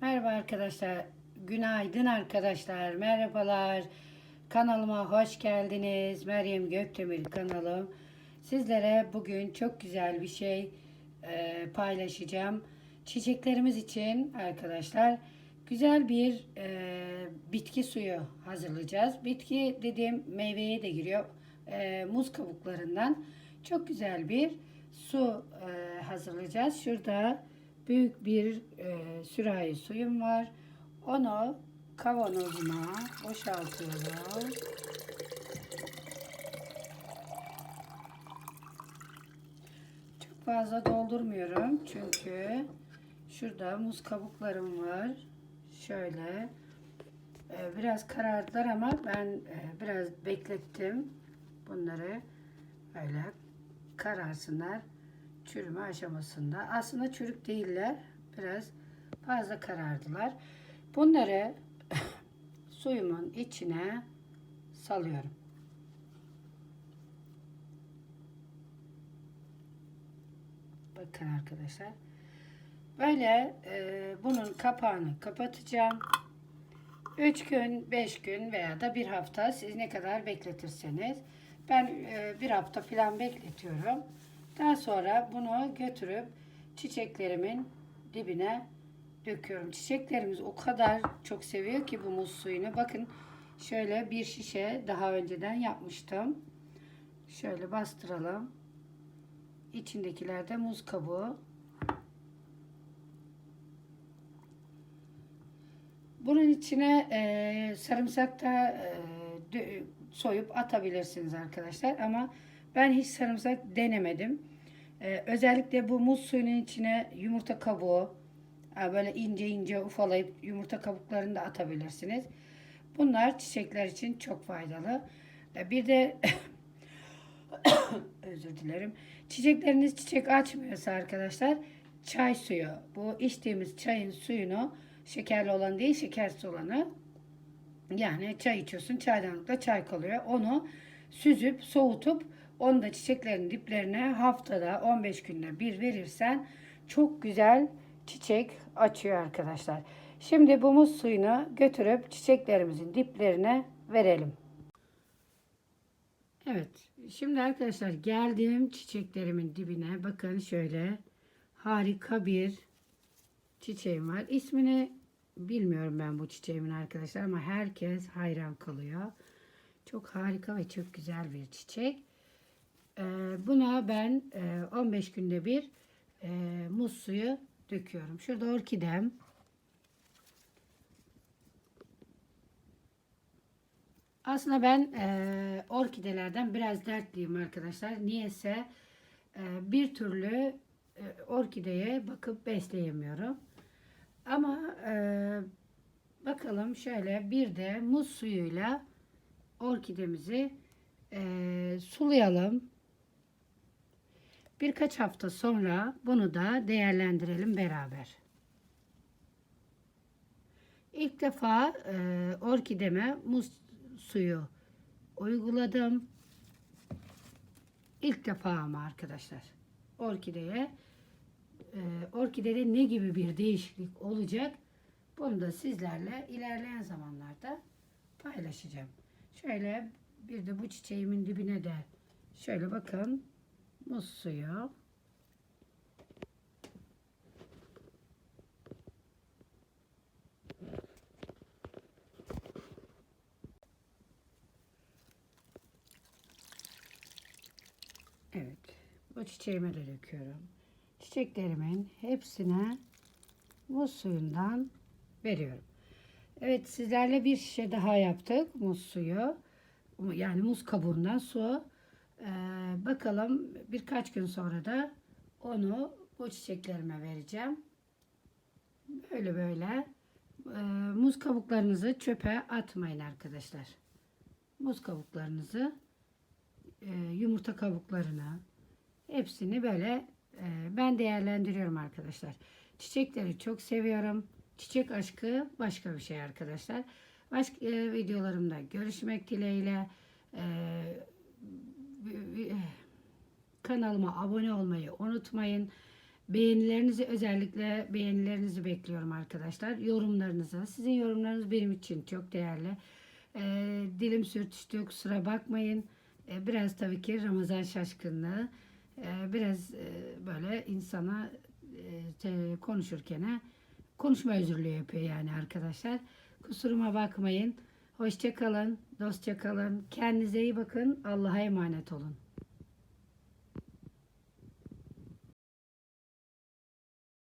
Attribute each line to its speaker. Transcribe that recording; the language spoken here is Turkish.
Speaker 1: Merhaba arkadaşlar. Günaydın arkadaşlar. Merhabalar. Kanalıma hoş geldiniz. Meryem Gökdemir kanalım. Sizlere bugün çok güzel bir şey e, paylaşacağım. Çiçeklerimiz için arkadaşlar güzel bir e, bitki suyu hazırlayacağız. Bitki dediğim meyveye de giriyor. E, muz kabuklarından çok güzel bir su e, hazırlayacağız. Şurada büyük bir e, sürahi suyum var. Onu kavanozuma boşaltıyorum. Çok fazla doldurmuyorum çünkü şurada muz kabuklarım var. Şöyle e, biraz karardılar ama ben e, biraz beklettim bunları öyle kararsınlar çürüme aşamasında. Aslında çürük değiller. Biraz fazla karardılar. Bunları suyumun içine salıyorum. Bakın arkadaşlar. Böyle e, bunun kapağını kapatacağım. 3 gün, 5 gün veya da bir hafta siz ne kadar bekletirseniz. Ben e, bir hafta falan bekletiyorum. Daha sonra bunu götürüp çiçeklerimin dibine döküyorum. Çiçeklerimiz o kadar çok seviyor ki bu muz suyunu. Bakın şöyle bir şişe daha önceden yapmıştım. Şöyle bastıralım. İçindekiler de muz kabuğu. Bunun içine e, sarımsak da e, soyup atabilirsiniz arkadaşlar. Ama ben hiç sarımsak denemedim. E, özellikle bu muz suyunun içine yumurta kabuğu böyle ince ince ufalayıp yumurta kabuklarını da atabilirsiniz. Bunlar çiçekler için çok faydalı. Bir de özür dilerim. Çiçekleriniz çiçek açmıyorsa arkadaşlar çay suyu. Bu içtiğimiz çayın suyunu şekerli olan değil şekersiz olanı yani çay içiyorsun çaydanlıkta çay kalıyor. Onu süzüp soğutup onu da çiçeklerin diplerine haftada 15 günde bir verirsen çok güzel çiçek açıyor arkadaşlar. Şimdi bu muz suyunu götürüp çiçeklerimizin diplerine verelim. Evet. Şimdi arkadaşlar geldim çiçeklerimin dibine. Bakın şöyle harika bir çiçeğim var. İsmini bilmiyorum ben bu çiçeğimin arkadaşlar ama herkes hayran kalıyor. Çok harika ve çok güzel bir çiçek. Ee, buna ben e, 15 günde bir e, muz suyu döküyorum. Şurada orkidem. Aslında ben e, orkidelerden biraz dertliyim arkadaşlar. Niyeyse e, bir türlü e, orkideye bakıp besleyemiyorum. Ama e, bakalım şöyle bir de muz suyuyla orkidemizi e, sulayalım. Birkaç hafta sonra bunu da değerlendirelim beraber. İlk defa e, orkideme muz suyu uyguladım. İlk defa ama arkadaşlar. Orkideye e, orkidede ne gibi bir değişiklik olacak? Bunu da sizlerle ilerleyen zamanlarda paylaşacağım. Şöyle bir de bu çiçeğimin dibine de şöyle bakın muz suyu. Evet. Bu çiçeğime de döküyorum. Çiçeklerimin hepsine muz suyundan veriyorum. Evet sizlerle bir şişe daha yaptık. Muz suyu. Yani muz kabuğundan su. Ee, bakalım birkaç gün sonra da onu bu çiçeklerime vereceğim. Böyle böyle. Ee, muz kabuklarınızı çöpe atmayın arkadaşlar. Muz kabuklarınızı e, yumurta kabuklarını hepsini böyle e, ben değerlendiriyorum arkadaşlar. Çiçekleri çok seviyorum. Çiçek aşkı başka bir şey arkadaşlar. Başka e, videolarımda görüşmek dileğiyle. E, kanalıma abone olmayı unutmayın. Beğenilerinizi özellikle beğenilerinizi bekliyorum arkadaşlar. Yorumlarınızı. Sizin yorumlarınız benim için çok değerli. Ee, dilim sürtüştü kusura bakmayın. Ee, biraz tabii ki Ramazan şaşkınlığı. Ee, biraz e, böyle insana e, konuşurken konuşma özürlüğü yapıyor yani arkadaşlar. Kusuruma bakmayın. Hoşça kalın, dostça kalın. Kendinize iyi bakın. Allah'a emanet olun.